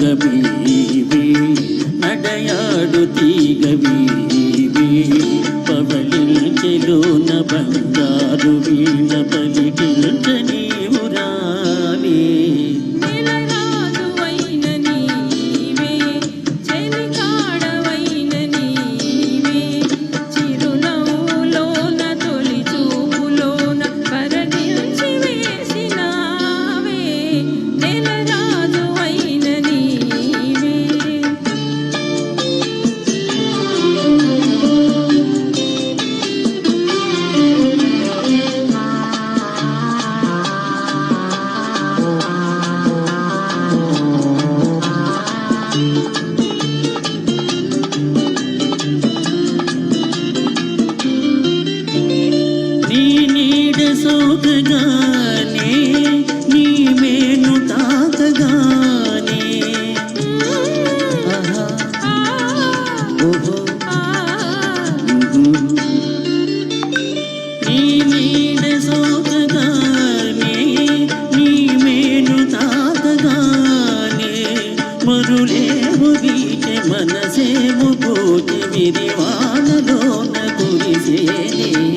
మార్గమేవి నడయాడు తీగవీవి పవలించెలోన బంగారు వీణ పలికించనీ సోకగానే నీ మేను తాకగానే. నీ నీడ సోకగానే నీ మేను తాకగానే. మరులేవు వీచే మనసేవు పోటీ విరివానలోన కురిసేనే.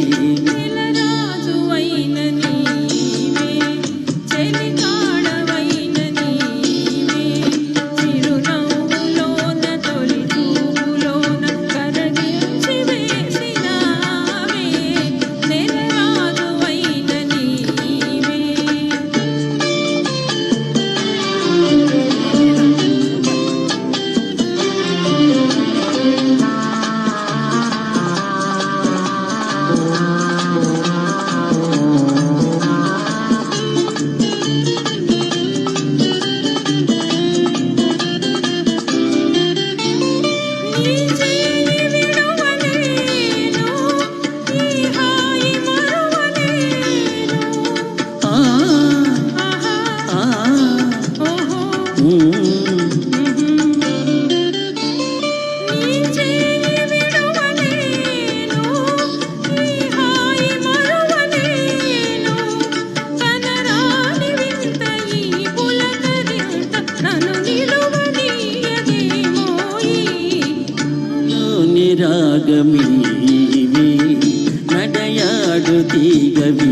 విడయాడుతీగవీవి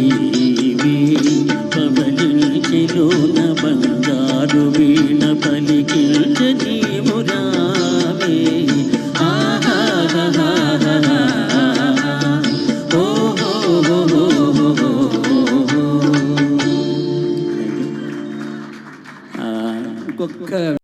పవలించిలోన బంగారు వీణ పలికించీమురావే ఇంకొక